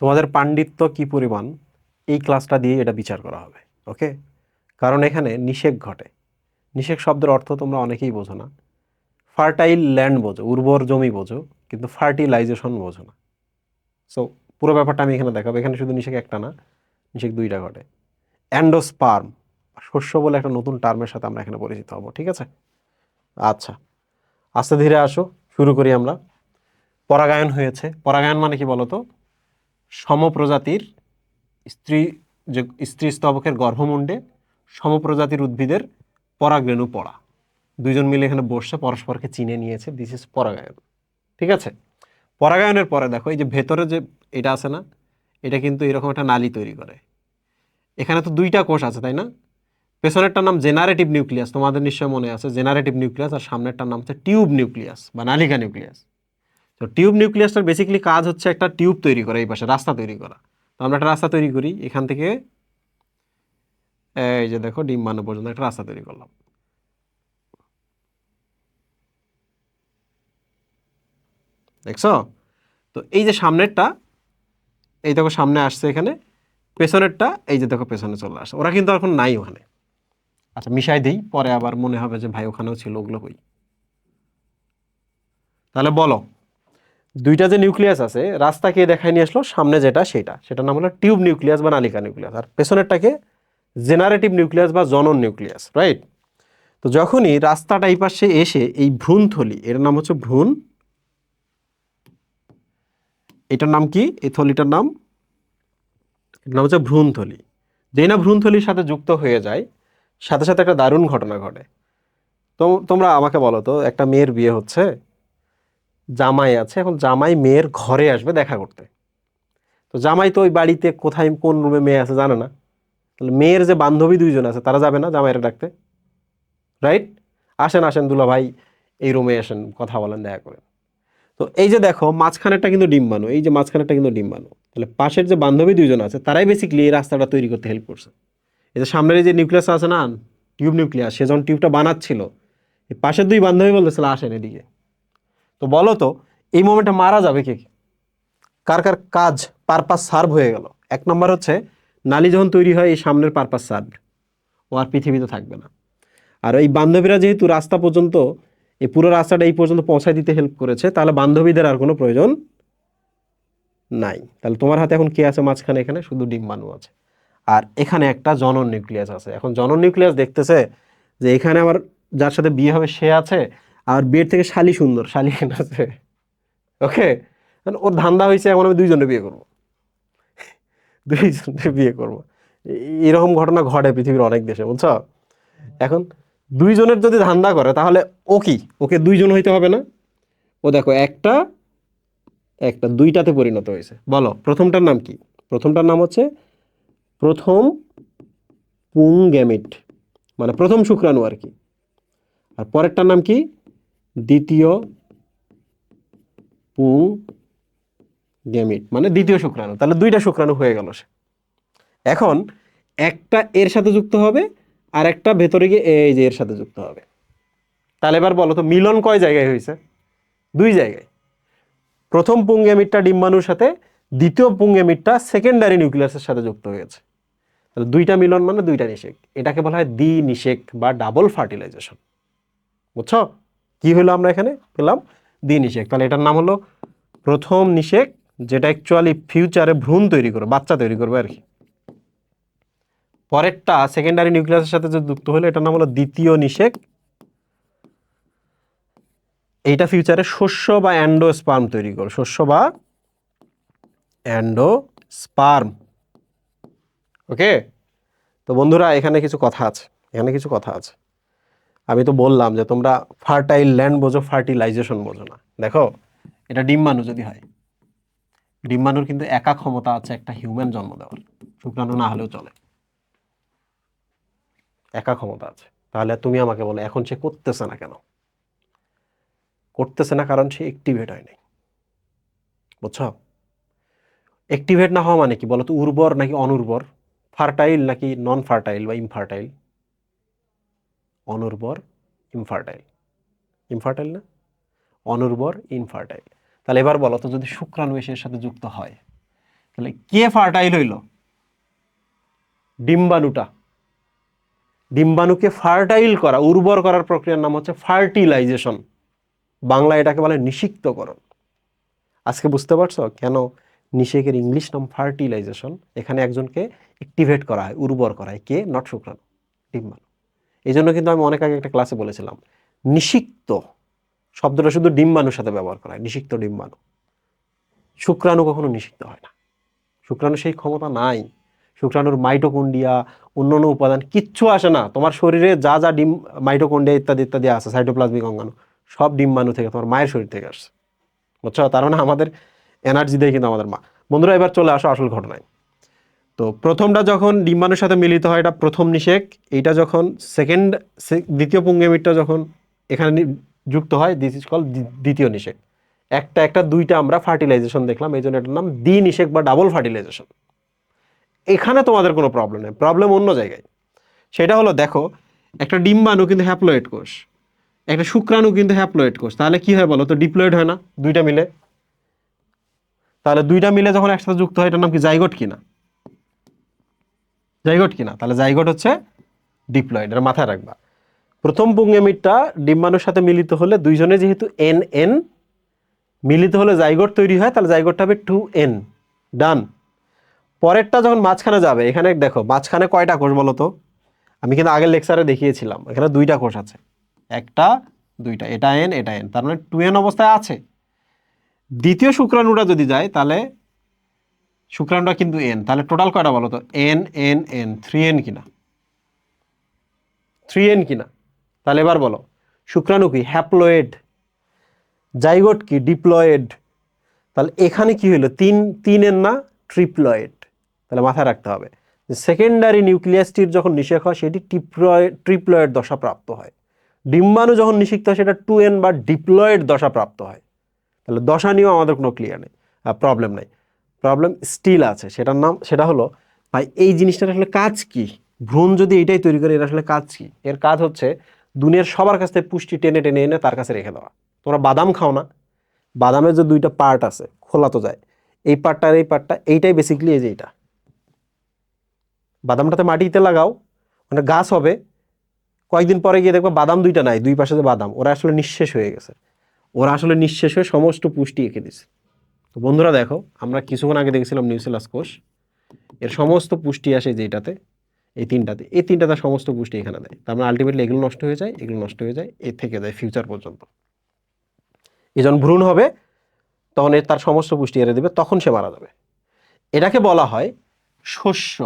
তোমাদের পাণ্ডিত্য কি পরিমাণ? এই ক্লাসটা দিয়ে এটা বিচার করা হবে ওকে কারণ এখানে নিষেক ঘটে। নিষেক শব্দের অর্থ তোমরা অনেকেই বোঝো না। ফার্টাইল ল্যান্ড বোঝো, উর্বর জমি বোঝো, কিন্তু ফার্টিলাইজেশন বোঝো না। সো পুরো ব্যাপারটা আমি এখানে দেখাবো। এখানে শুধু নিষেক একটা না, নিষেক দুইটা ঘটে। অ্যান্ডোস্পার্ম শস্য বলে একটা নতুন টার্মের সাথে আমরা এখানে পরিচিত হব, ঠিক আছে? আচ্ছা আস্তে ধীরে আসো, শুরু করি আমরা। পরাগায়ন হয়েছে। পরাগায়ন মানে কি বলতো? সমপ্রজাতির স্ত্রী যে, স্ত্রী স্তবকের গর্ভমুণ্ডে সমপ্রজাতির উদ্ভিদের পরাগরেণু পড়া। দুইজন মিলে এখানে বসছে পরস্পরকে চিনে নিয়েছে। দিস ইজ পরাগায়ন। ঠিক আছে? পরাগায়নের পরে দেখো, এই যে ভেতরে যে এটা আছে না, এটা কিন্তু এরকম একটা নালী তৈরি করে। এখানে তো দুইটা কোষ আছে, তাই না? পেছনেরটার নাম জেনারেটিভ নিউক্লিয়াস। তোমাদের নিশ্চয় মনে আছে, জেনারেটিভ নিউক্লিয়াস, আর সামনেরটার নাম হচ্ছে টিউব নিউক্লিয়াস বা নালিকা নিউক্লিয়াস। তো টিউব নিউক্লিয়াসটার বেসিক্যালি কাজ হচ্ছে একটা টিউব তৈরি করা, এই পাশে রাস্তা তৈরি করা। তো আমরা একটা রাস্তা তৈরি করি, এখান থেকে এই যে দেখো ডিম্বাণু পর্যন্ত একটা রাস্তা তৈরি করলাম। দেখছ? তো এই যে সামনেরটা, এই দেখো সামনে আসছে এখানে, পেছনেরটা, এই যে দেখো পেছনে চলে আসছে। ওরা কিন্তু এখন নাই ওখানে। আচ্ছা মিশাই দিই, পরে আবার মনে হবে যে ভাই ওখানেও ছিল, ওগুলো কই? তাহলে বলো। দুইটা যে নিউক্লিয়াস আছে রাস্তা কে দেখাই নিয়ে আসলো, সামনে যেটা সেটা। সেটার নাম হলো টিউব নিউক্লিয়াস বা নালিকা নিউক্লিয়াস। আর পেছনেরটাকে জেনারেটিভ নিউক্লিয়াস বা জনন নিউক্লিয়াস রাইট তো যখনই রাস্তাটা এই পাশে এসে এই ভ্রূণথলি, এর নাম হচ্ছে ভ্রূণ। এটার নাম কি? এই থলিটার নাম? এটার নাম হচ্ছে ভ্রূণথলি। যেই না ভ্রূণথলির সাথে যুক্ত হয়ে যায়, সাথে সাথে একটা দারুণ ঘটনা ঘটে। তো তোমরা আমাকে বলো তো, একটা মেয়ের বিয়ে হচ্ছে জামাই আছে, এখন জামাই মেয়ের ঘরে আসবে দেখা করতে। তো জামাই তো ওই বাড়িতে কোথায়, কোন রুমে মেয়ে আছে জানে না। তাহলে মেয়ের যে বান্ধবী দুইজন আছে, তারা যাবে না জামাইয়ের ডাকতে? রাইট আসেন আসেন দুলা ভাই এই রুমে আসেন, কথা বলেন, দেখা করেন। তো এই যে দেখো, মাঝখানেরটা কিন্তু ডিম্বাণু, এই যে মাঝখানেরটা কিন্তু ডিম্বাণু। তাহলে পাশের যে বান্ধবী দুইজন আছে, তারাই বেসিক্যালি এই রাস্তাটা তৈরি করতে হেল্প করছে। এই যে সামনের যে নিউক্লিয়াস আছে না টিউব নিউক্লিয়াস সে যখন টিউবটা বানাচ্ছিল পাশের দুই বান্ধবী বলতেছিল, আসেন এদিকে। তো বলো তো, এই মোমেন্টে মারা যাবে কে? কার কার কাজ পারপাস সার্ভ হয়ে গেল? এক নম্বর হচ্ছে নালী যখন তৈরি হয়, এই সামনের পারপাস সার্ভ ও আর পৃথিবীতে থাকবে না। আর এই বান্ধবীরা যেহেতু রাস্তা পর্যন্ত, এই পুরো রাস্তাটা এই পর্যন্ত পৌঁছায় দিতে হেল্প করেছে, তাহলে বান্ধবীদের আর কোনো প্রয়োজন নাই। তাহলে তোমার হাতে এখন কে আছে মাঝখানে এখানে? শুধু ডিম্বাণু আছে। আর এখানে একটা জনন নিউক্লিয়াস আছে। এখন জনন নিউক্লিয়াস দেখতেছে যে এখানে আমার, যার সাথে বিয়ে হবে সে আছে আর বিয়ের থেকে শালি সুন্দর, শালি এখানে আছে ওকে ওর ধান্দা হয়েছে এখন আমি দুইজনে বিয়ে করব। দুইজনে বিয়ে করব। এরকম ঘটনা ঘটে পৃথিবীর অনেক দেশে, বুঝছ? এখন দুইজনের যদি ধান্দা করে, তাহলে ও কি? ওকে দুইজন হইতে হবে না? ও দেখো, একটা একটা, দুইটাতে পরিণত হয়েছে। বলো, প্রথমটার নাম কি? প্রথমটার নাম হচ্ছে প্রথম পুং গ্যামিট মানে প্রথম শুক্রাণু আর কি। আর পরেরটার নাম কি? দ্বিতীয় পুং গ্যামিট মানে দ্বিতীয় শুক্রাণু। তাহলে দুইটা শুক্রাণু হয়ে গেল সে। এখন একটা এর সাথে যুক্ত হবে আর একটা ভেতরে গিয়ে এই যে এর সাথে যুক্ত হবে। তাহলে এবার বলো তো, মিলন কয় জায়গায় হয়েছে? দুই জায়গায়। প্রথম পুঙ্গেমিটটা ডিম্বাণুর সাথে, দ্বিতীয় পুঙ্গেমিটটা সেকেন্ডারি নিউক্লিয়াসের সাথে যুক্ত হয়েছে। তাহলে দুইটা মিলন মানে দুইটা নিষেক। এটাকে বলা হয় দ্বি নিষেক বা ডাবল ফার্টিলাইজেশন। বুঝছ? কি হলো আমরা এখানে? পেলাম দ্বি নিষেক। তাহলে এটার নাম হলো প্রথম নিষেক, যেটা অ্যাকচুয়ালি ফিউচারে ভ্রূণ তৈরি করবে, বাচ্চা তৈরি করবে আর কি। পরেরটা সেকেন্ডারি নিউক্লিয়াসের সাথে যে যুক্ত হলো, এটার নাম হলো দ্বিতীয় নিষেক। এইটা ফিউচারে শস্য বা অ্যান্ডো স্পার্ম তৈরি করবে, শস্য বা অ্যান্ডো স্পার্ম ওকে তো বন্ধুরা, এখানে কিছু কথা আছে, এখানে কিছু কথা আছে। আমি তো বললাম যে তোমরা ফার্টাইল ল্যান্ড বোঝো, ফার্টিলাইজেশন বোঝো না। দেখো, এটা ডিম্বাণু যদি হয়, ডিম্বাণুর কিন্তু একা ক্ষমতা আছে একটা হিউম্যান জন্ম দেওয়ার। শুক্রাণু না হলেও চলে। একা ক্ষমতা আছে। তাহলে তুমি আমাকে বলো, এখন সে করতেছে না কেন? করতেছে না কারণ সে অ্যাক্টিভেট হয়নি। বুঝছ? অ্যাক্টিভেট না হওয়া মানে কি? বলো তো, উর্বর নাকি অনুর্বর? ফার্টাইল নাকি নন ফার্টাইল বা ইনফার্টাইল অনুর্বর ইনফার্টাইল ইনফার্টাইল না? অনুর্বর ইনফার্টাইল তাহলে এবার বলো, তো যদি শুক্রাণু এসে সাথে যুক্ত হয়, তাহলে কে ফার্টাইল হইল? ডিম্বাণুটা। ডিম্বাণুকে ফার্টাইল করা, উর্বর করার প্রক্রিয়ার নাম হচ্ছে ফার্টিলাইজেশন বাংলা এটাকে বলে নিষিক্তকরণ। আজকে বুঝতে পারছ? কেন নিষেকের ইংলিশ নাম ফার্টিলাইজেশন এখানে একজনকে অ্যাক্টিভেট করা হয়, উর্বর করা হয়। কে? নট শুক্রাণু। ডিম্বাণু। এই জন্য কিন্তু আমি অনেক আগে একটা ক্লাসে বলেছিলাম, নিষিক্ত শব্দটা শুধু ডিম্বাণুর সাথে ব্যবহার করা হয়, নিষিক্ত ডিম্বাণু। শুক্রাণু কখনো নিষিক্ত হয় না। শুক্রাণু সেই ক্ষমতা নাই। শুক্রাণুর মাইটোকন্ডিয়া অন্যান্য উপাদান কিচ্ছু আসে না। তোমার শরীরে যা যা ডিম মাইটোকন্ডিয়া ইত্যাদি ইত্যাদি আছে সাইটোপ্লাজমিক অঙ্গাণু, সব ডিম্বাণু থেকে তোমার মায়ের শরীর থেকে আসছে। বুঝছ? তার মানে আমাদের এনার্জি দেয় কিন্তু আমাদের মা। বন্ধুরা, এবার চলে আসো আসল ঘটনায়। তো প্রথমটা যখন ডিম্বাণুর সাথে মিলিত হয়, এটা প্রথম নিষেক। এইটা যখন সেকেন্ড দ্বিতীয় পুঙ্গেমিটটা যখন এখানে যুক্ত হয় দিস ইজ কল দ্বিতীয় নিষেক। একটা একটা, দুইটা আমরা ফার্টিলাইজেশন দেখলাম এই জন্য এটার নাম দ্বি নিষেক বা ডাবল ফার্টিলাইজেশন এখানে তোমাদের কোনো প্রবলেম নেই প্রবলেম অন্য জায়গায়। সেটা হলো, দেখো, একটা ডিম্বাণু কিন্তু হ্যাপ্লয়েড কোষ, একটা শুক্রাণু কিন্তু হ্যাপ্লয়েড কোষ। তাহলে কি হয় বলো তো ডিপ্লয়েড হয় না, দুইটা মিলে? তাহলে দুইটা মিলে যখন একসাথে যুক্ত হয়, এটার নাম কি জাইগোট কিনা? জাইগোট কিনা? তাহলে জাইগোট হচ্ছে ডিপ্লয়েড, এটা মাথায় রাখবা। প্রথম পুঙ্গেমিটটা ডিম্বাণুর সাথে মিলিত হলে দুইজনে যেহেতু এন এন, মিলিত হলে জাইগোট তৈরি হয়, তাহলে জাইগোটটা হবে টু এন, ডান। পরেরটা যখন মাঝখানে যাবে, এখানে দেখো, মাঝখানে কয়টা কোষ বলো তো? আমি কিন্তু আগের লেকচারে দেখিয়েছিলাম, এখানে দুইটা কোষ আছে। একটা, দুইটা, এটা এন এটা এন, তার মানে টু এন অবস্থায় আছে। দ্বিতীয় শুক্রাণুটা যদি যায়, তাহলে শুক্রাণুটা কিন্তু এন তাহলে টোটাল কয়টা বলো তো N N N three N কিনা? থ্রি এন কিনা? তাহলে এবার বলো, শুক্রাণু কি হ্যাপ্লয়েড জাইগোট কি ডিপ্লয়েড তাহলে এখানে কি হলো তিন তিন এন না ট্রিপ্লয়েড তাহলে মাথায় রাখতে হবে সেকেন্ডারি নিউক্লিয়াসটির যখন নিষেক হয়, সেটি টিপ্লয়েড ট্রিপ্লয়েড দশা প্রাপ্ত হয়। ডিম্বাণু যখন নিষিক্ত হয়, সেটা টু এন বা ডিপ্লয়েড দশা প্রাপ্ত হয়। তাহলে দশা নিয়েও আমাদের কোনো ক্লিয়ার নেই প্রবলেম নেই। প্রবলেম স্টিল আছে। সেটার নাম, সেটা হলো, ভাই, এই জিনিসটার আসলে কাজ কি? ভ্রূণ যদি এটাই তৈরি করে, এর আসলে কাজ কি? এর কাজ হচ্ছে, দুনিয়ার সবার কাছ থেকে পুষ্টি টেনে টেনে এনে তার কাছে রেখে দেওয়া। তোমরা বাদাম খাও না। বাদামের যে দুইটা পার্ট আছে, খোলা তো যায়। এই পার্টটা আর এই পার্টটা এইটাই বেসিক্যালি এই যে এইটা বাদামটাতে মাটিতে লাগাও মানে গাছ হবে, কয়েকদিন পরে গিয়ে দেখব বাদাম দুইটা নাই, দুই পাশে যে বাদাম, ওরা আসলে নিঃশেষ হয়ে গেছে। ওরা আসলে নিঃশেষ হয়ে সমস্ত পুষ্টি এঁকে দিছে। তো বন্ধুরা দেখো, আমরা কিছুক্ষণ আগে দেখেছিলাম নিউসেলাস কোষ। এর সমস্ত পুষ্টি আসে যেটাতে, এই তিনটাতে। এই তিনটাতে সমস্ত পুষ্টি এখানে দেয়। তার মানে আলটিমেটলি এগুলো নষ্ট হয়ে যায়, এগুলো নষ্ট হয়ে যায় এর থেকে যায় ফিউচার পর্যন্ত। এই যখন ভ্রূণ হবে, তখন এর তার সমস্ত পুষ্টি এড়ে দেবে, তখন সে মারা যাবে। এটাকে বলা হয় শস্য।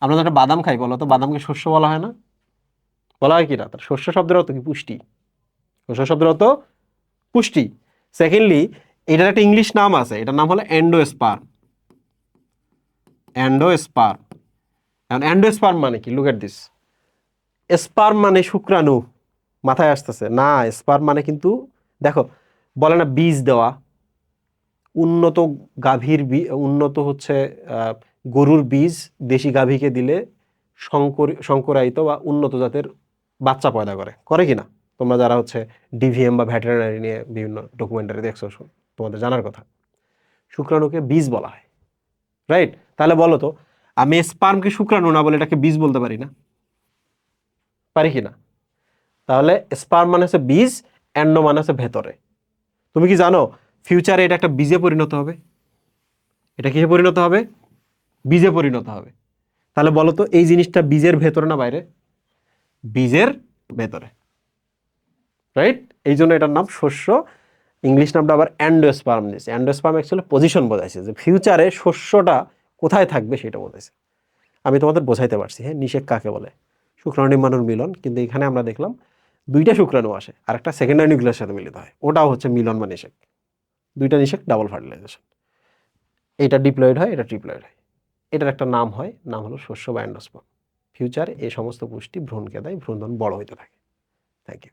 আমরা যখন বাদাম খাই, বলো তো, বাদামকে শস্য বলা হয় না? বলা হয় কি না তার শস্য শব্দের অর্থ কি? পুষ্টি। শস্য শব্দের অর্থ পুষ্টি। সেকেন্ডলি এটার একটা ইংলিশ নাম আছে, এটার নাম হলো অ্যান্ডোস্পার্ম। অ্যান্ডোস্পার্ম। এখন অ্যান্ডোস্পার্ম মানে কি? লুক এট দিস স্পার্ম মানে শুক্রাণু, মাথায় আসতেছে। না, স্পার্ম মানে কিন্তু, দেখো, বলে না বীজ দেওয়া। উন্নত গাভীর উন্নত হচ্ছে গরুর বীজ দেশি গাভীকে দিলে শঙ্কর, শঙ্করায়িত বা উন্নত জাতের বাচ্চা পয়দা করে। করে কি না? তোমরা যারা হচ্ছে ডিভিএম বা ভেটেরিনারি নিয়ে বিভিন্ন ডকুমেন্টারি দেখছ তোমাদের জানার কথা। শুক্রাণুকে বীজ বলা হয়। রাইট তাহলে বলো তো, আমি স্পার্মকে শুক্রাণু না বলে এটাকে বীজ বলতে পারি না? পারি কি না? তাহলে স্পার্ম মানে হচ্ছে বীজ অ্যান্ডো মানে হচ্ছে ভেতরে। তুমি কি জানো ফিউচারে এটা একটা বীজে পরিণত হবে? এটা কিসে পরিণত হবে? বীজে পরিণত হবে। তাহলে বলো তো, এই জিনিসটা বীজের ভেতরে না বাইরে? বীজের ভেতরে। রাইট এই জন্য এটার নাম শস্য ইংলিশ নামটা আবার অ্যান্ডোস্পার্ম দিয়েছে। অ্যান্ডোস্পার্ম অ্যাকচুয়ালি পজিশন বোঝাইছে যে ফিউচারে শস্যটা কোথায় থাকবে সেটা বোঝাইছে। আমি তোমাদের বোঝাইতে পারছি হ্যাঁ নিষেক কাকে বলে? শুক্রাণু ডিম্বাণুর মিলন, কিন্তু এখানে আমরা দেখলাম দুইটা শুক্রাণু আসে, আর একটা সেকেন্ডারি নিউক্লিয়াসের সাথে মিলিত হয়। ওটাও হচ্ছে মিলন বা নিষেক দুইটা নিষেক ডাবল ফার্টিলাইজেশন এটা ডিপ্লয়েড হয়, এটা ট্রিপ্লয়েড হয়। এটার একটা নাম হয়, নাম হলো শস্য বা অ্যান্ডোস্পার্ম। ফিউচারে এই সমস্ত পুষ্টি ভ্রূণকে দেয় ভ্রূণ তখন বড় হইতে থাকে। Thank you